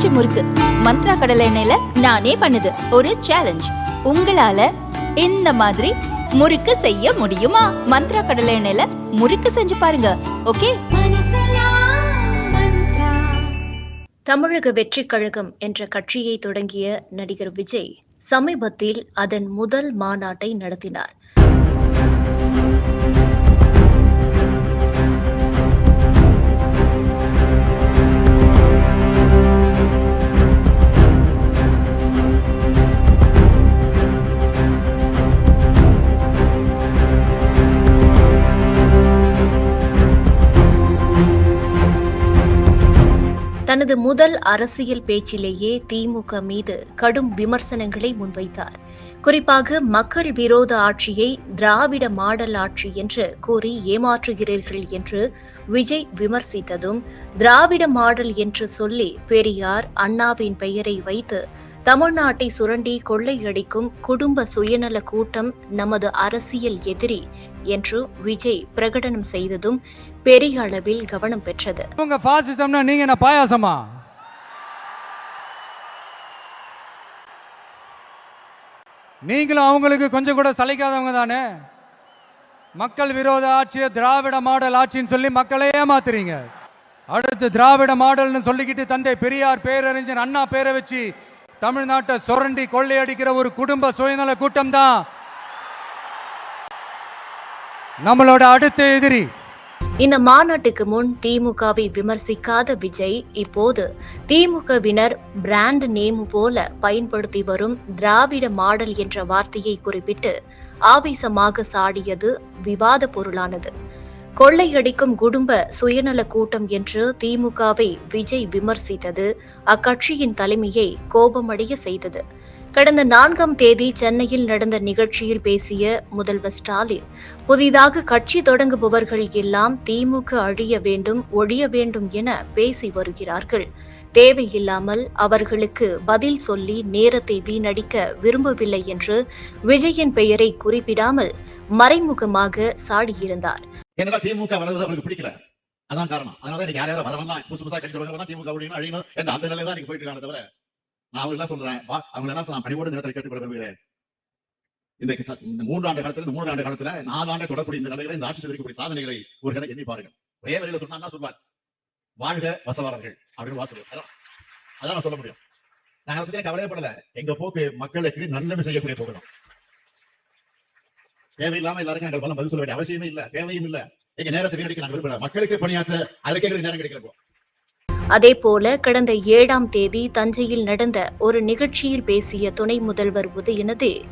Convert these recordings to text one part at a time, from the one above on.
ஆச்சி முறுக்கு. மந்த்ரா கடலை எண்ணெயில நானே பண்ணுது. ஒரு சேலஞ்ச் உங்களால இந்த மாதிரி முறுக்கு செய்ய முடியுமா? மந்த்ரா கடலை எண்ணெயில முறுக்கு செஞ்சு பாருங்க. ஓகே? தமிழக வெற்றிக் கழகம் என்ற கட்சியை தொடங்கிய நடிகர் விஜய் சமீபத்தில் அதன் முதல் மாநாட்டை நடத்தினார். தனது முதல் அரசியல் பேச்சிலேயே திமுக மீது கடும் விமர்சனங்களை முன்வைத்தார். குறிப்பாக மக்கள் விரோத ஆட்சியை திராவிட மாடல் ஆட்சி என்று கூறி ஏமாற்றுகிறீர்கள் என்று விஜய் விமர்சித்ததும் திராவிட மாடல் என்று சொல்லி பெரியார் அண்ணாவின் பெயரை வைத்து தமிழ்நாட்டை சுரண்டி கொள்ளையடிக்கும் குடும்ப சுயநல கூட்டம் நமது அரசியல் எதிரி என்று விஜய் பிரகடனம் செய்ததும் பெரிய அளவில் கவனம் பெற்றது. உங்க பாசிசம்னா நீங்க என்ன பாயாசமா? நீங்களும் அவங்களுக்கு கொஞ்சம் கூட சளைக்காதவங்க தானே? மக்கள் விரோத ஆட்சியை திராவிட மாடல் ஆட்சின்னு சொல்லி மக்களை ஏமாத்துறீங்க. அடுத்து திராவிட மாடல்னு சொல்லிக்கிட்டு தந்தை பெரியார் பேரறிஞர் அண்ணா பேரை வச்சு தமிழ்நாட்டை சுரண்டி கொள்ளையடிக்கிற ஒரு குடும்ப சுயநல கூட்டம் தான் நம்மளோட அடுத்த எதிரி. இந்த மாநாட்டுக்கு முன் திமுகவை விமர்சிக்காத விஜய் இப்போது திமுகவினர் பிராண்ட் நேம் போல பயன்படுத்தி வரும் திராவிட மாடல் என்ற வார்த்தையை குறிப்பிட்டு ஆவேசமாக சாடியது விவாத பொருளானது. கொள்ளையடிக்கும் குடும்ப சுயநல கூட்டம் என்று திமுகவை விஜய் விமர்சித்தது. அக்கட்சியின் தலைமையை கோபமடைய செய்தது. கடந்த நான்காம் தேதி சென்னையில் நடந்த நிகழ்ச்சியில் பேசிய முதல்வர் ஸ்டாலின் புதிதாக கட்சி தொடங்குபவர்கள் எல்லாம் திமுக அழிய வேண்டும் ஒழிய வேண்டும் என பேசி வருகிறார்கள். தேவையில்லாமல் அவர்களுக்கு பதில் சொல்லி நேரத்தை வீணடிக்க விரும்பவில்லை என்று விஜயின் பெயரை குறிப்பிடாமல் மறைமுகமாக சாடியிருந்தார். என்னடா திமுக வளர்றது அவருக்கு பிடிக்கல. அதான் காரணம். அதனால இன்னைக்கு யார் யாரும் வரவெல்லாம் புதுசு புதுசா கட்சி தொடங்குறவங்க திமுக அப்படின்னு அழியணும் என்ற அந்த நிலையில தான் போயிட்டு இருக்காங்க தவிர நான் அவங்க எல்லாம் சொல்றேன். வா அவங்க எல்லாம் நான் பணிவோடு நிலத்தில் கேட்டுக்கொள்ள விரும்புகிறேன். இந்த இந்த மூன்று ஆண்டு காலத்துல இந்த மூன்று ஆண்டு காலத்துல நாலு ஆண்டு தொடரக்கூடிய இந்த நிலைகளை இந்த ஆட்சி செய்திருக்கக்கூடிய சாதனைகளை ஒரு கணக்கு எண்ணி பாருங்கள். ஒரே வழியில சொன்னா சொல்வார்? வாழ்க வசவாளர்கள் அப்படின்னு வாசல் அதான் அதான் நான் சொல்ல முடியும். நாங்க அதை பத்தி கவலைப்படல எங்க போக்கு மக்களுக்கு நன்மை செய்யக்கூடிய போகணும் தேவையில்லாம எல்லாருக்கும் நாங்கள் பலம் பதில் சொல்ல வேண்டிய அவசியமே இல்ல தேவையும் இல்ல. எங்க நேரத்தை வீணடிக்க நாங்கள் விரும்பல. மக்களுக்கு பணியாற்ற எங்களுக்கு நேரம் கிடைக்கிறப்போ. அதேபோல கடந்த ஏழாம் தேதி தஞ்சையில் நடந்த ஒரு நிகழ்ச்சியில் பேசிய துணை முதல்வர் உதயநிதி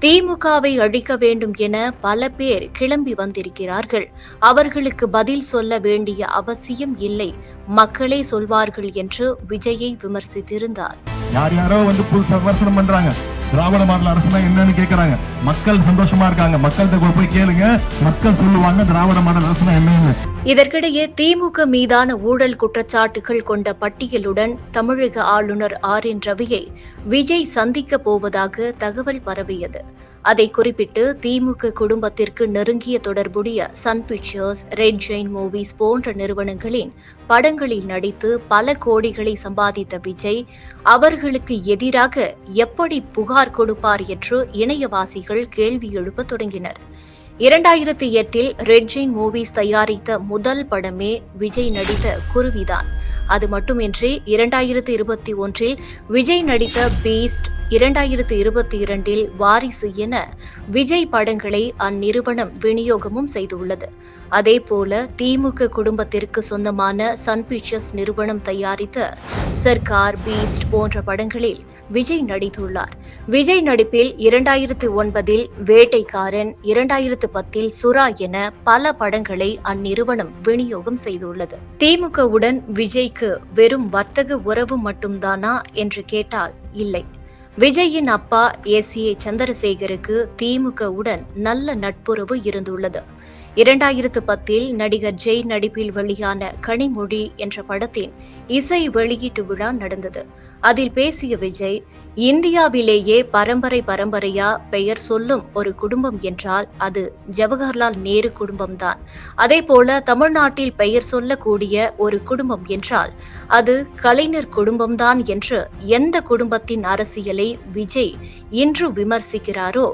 திமுகவை அழிக்க வேண்டும் என பல பேர் கிளம்பி வந்திருக்கிறார்கள். அவர்களுக்கு பதில் சொல்ல வேண்டிய அவசியம் இல்லை. மக்களே சொல்வார்கள் என்று விஜயை விமர்சித்திருந்தார். யார் யாரோ வந்து புதுசா விமர்சனம் பண்றாங்க. திராவிட மாடல் அரசுனா என்னன்னு கேட்கறாங்க மக்கள் சந்தோஷமா இருக்காங்க. மக்கள்கிட்ட கூட போய் கேளுங்க. மக்கள் சொல்லுவாங்க திராவிட மாடல் அரசுனா என்னன்னு. இதற்கிடையே திமுக மீதான ஊழல் குற்றச்சாட்டுகள் கொண்ட பட்டியலுடன் தமிழக ஆளுநர் ஆர் என் ரவியை விஜய் சந்திக்கப் போவதாக தகவல் பரவியது. அதை குறிப்பிட்டு திமுக குடும்பத்திற்கு நெருங்கிய தொடர்புடைய Sun Pictures Red Giant Movies போன்ற நிறுவனங்களின் படங்களில் நடித்து பல கோடிகளை சம்பாதித்த விஜய் அவர்களுக்கு எதிராக எப்படி புகார் கொடுப்பார் என்று இணையவாசிகள் கேள்வி எழுப்ப தொடங்கினர். இரண்டாயிரத்தி எட்டில் ரெட் ஜெயின் மூவிஸ் தயாரித்த முதல் படமே விஜய் நடித்த குருவிதான். அது மட்டுமின்றி இரண்டாயிரத்தி இருபத்தி ஒன்றில் விஜய் நடித்த பீஸ்ட் இரண்டாயிரத்தி இருபத்தி இரண்டில் வாரிசு என விஜய் படங்களை அந்நிறுவனம் விநியோகமும் செய்துள்ளது. அதேபோல திமுக குடும்பத்திற்கு சொந்தமான சன் பிக்சர்ஸ் நிறுவனம் தயாரித்த சர்க்கார் பீஸ்ட் போன்ற படங்களில் விஜய் நடித்துள்ளார். விஜய் நடிப்பில் இரண்டாயிரத்து ஒன்பதில் வேட்டைக்காரன் இரண்டாயிரத்து பத்தில் சுறா என பல படங்களை அந்நிறுவனம் விநியோகம் செய்துள்ளது. திமுகவுடன் விஜய்க்கு வெறும் வர்த்தக உறவு மட்டும்தானா என்று கேட்டால் இல்லை. விஜயின் அப்பா எஸ் ஏ. சந்திரசேகருக்கு திமுகவுடன் நல்ல நட்புறவு இருந்துள்ளது. இரண்டாயிரத்து பத்தில் நடிகர் ஜெய் நடிப்பில் வெளியான கனிமொழி என்ற படத்தின் இசை வெளியீட்டு விழா நடந்தது. அதில் பேசிய விஜய் இந்தியாவிலேயே பரம்பரை பரம்பரையா பெயர் சொல்லும் ஒரு குடும்பம் என்றால் அது ஜவஹர்லால் நேரு குடும்பம்தான். அதே போல தமிழ்நாட்டில் பெயர் சொல்லக்கூடிய ஒரு குடும்பம் என்றால் அது கலைஞர் குடும்பம்தான் என்று எந்த குடும்பத்தின் அரசியலை விஜய் இன்று விமர்சிக்கிறாரோ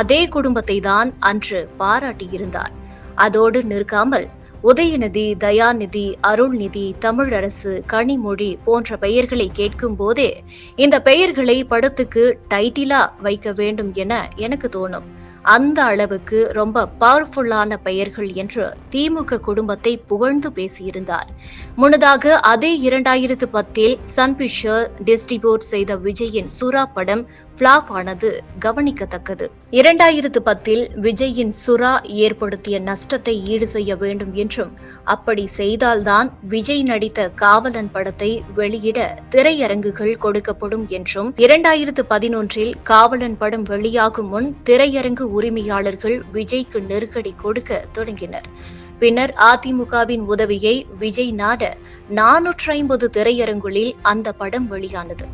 அதே குடும்பத்தை தான் அன்று பாராட்டியிருந்தார். அதோடு நிற்காமல் உதயநிதி தயாநிதி அருள்நிதி தமிழரசு கனிமொழி போன்ற பெயர்களை கேட்கும் போதே இந்த பெயர்களை படத்துக்கு டைட்டிலா வைக்க வேண்டும் என எனக்கு தோணும். அந்த அளவுக்கு ரொம்ப பவர்ஃபுல்லான பெயர்கள் என்று திமுக குடும்பத்தை புகழ்ந்து பேசியிருந்தார். முன்னதாக அதே இரண்டாயிரத்து பத்தில் சன் பிக்சர் டிஸ்ட்ரிபியூட் செய்த விஜயின் சுறா படம் பிளாப் ஆனது கவனிக்கத்தக்கது. இரண்டாயிரத்து பத்தில் விஜயின் சுறா ஏற்படுத்திய நஷ்டத்தை ஈடு செய்ய வேண்டும் என்றும் அப்படி செய்தால்தான் விஜய் நடித்த காவலன் படத்தை வெளியிட திரையரங்குகள் கொடுக்கப்படும் என்றும் இரண்டாயிரத்து பதினொன்றில் காவலன் படம் வெளியாகும் முன் திரையரங்கு உரிமையாளர்கள் விஜய்க்கு நெருக்கடி கொடுக்க தொடங்கினர். பின்னர் அதிமுகவின் உதவியை விஜய் நாட நானூற்றி ஐம்பது திரையரங்குகளில் அந்த படம் வெளியானது.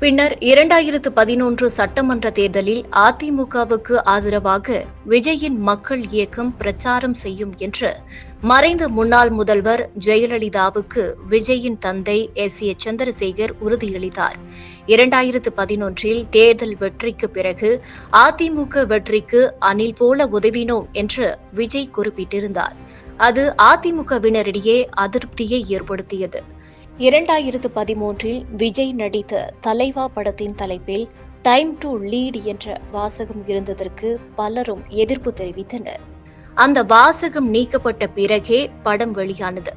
பின்னர் இரண்டாயிரத்து பதினொன்று சட்டமன்ற தேர்தலில் அதிமுகவுக்கு ஆதரவாக விஜயின் மக்கள் இயக்கம் பிரச்சாரம் செய்யும் என்று மறைந்த முன்னாள் முதல்வர் ஜெயலலிதாவுக்கு விஜயின் தந்தை எஸ். ஏ. சந்திரசேகர் உறுதியளித்தார். இரண்டாயிரத்து பதினொன்றில் தேர்தல் வெற்றிக்கு பிறகு அதிமுக வெற்றிக்கு அணில் போல உதவினோம் என்று விஜய் குறிப்பிட்டிருந்தார். அது அதிமுகவினரிடையே அதிருப்தியை ஏற்படுத்தியது. இரண்டாயிரத்து பதிமூன்றில் விஜய் நடித்த தலைவா படத்தின் தலைப்பில் டைம் டு லீட் என்ற வாசகம் இருந்ததற்கு பலரும் எதிர்ப்பு தெரிவித்தனர். அந்த வாசகம் நீக்கப்பட்ட பிறகே படம் வெளியானது.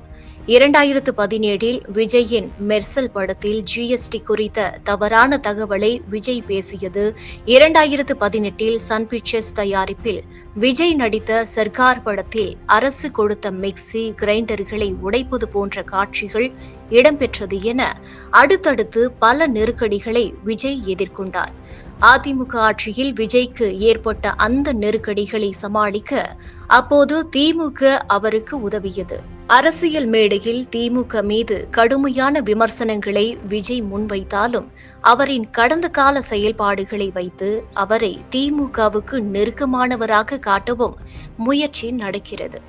இரண்டாயிரத்து பதினேழில் விஜயின் மெர்சல் படத்தில் ஜிஎஸ்டி குறித்த தவறான தகவலை விஜய் பேசியது. இரண்டாயிரத்து பதினெட்டில் சன் பிக்சர்ஸ் தயாரிப்பில் விஜய் நடித்த சர்க்கார் படத்தில் அரசு கொடுத்த மிக்சி கிரைண்டர்களை உடைப்பது போன்ற காட்சிகள் இடம்பெற்றது என அடுத்தடுத்து பல நெருக்கடிகளை விஜய் எதிர்கொண்டார். அதிமுக ஆட்சியில் விஜய்க்கு ஏற்பட்ட அந்த நெருக்கடிகளை சமாளிக்க அப்போது திமுக அவருக்கு உதவியது. அரசியல் மேடையில் திமுக மீது கடுமையான விமர்சனங்களை விஜய் முன்வைத்தாலும் அவரின் கடந்த கால செயல்பாடுகளை வைத்து அவரை திமுகவுக்கு நெருக்கமானவராக காட்டவும் முயற்சி நடக்கிறது.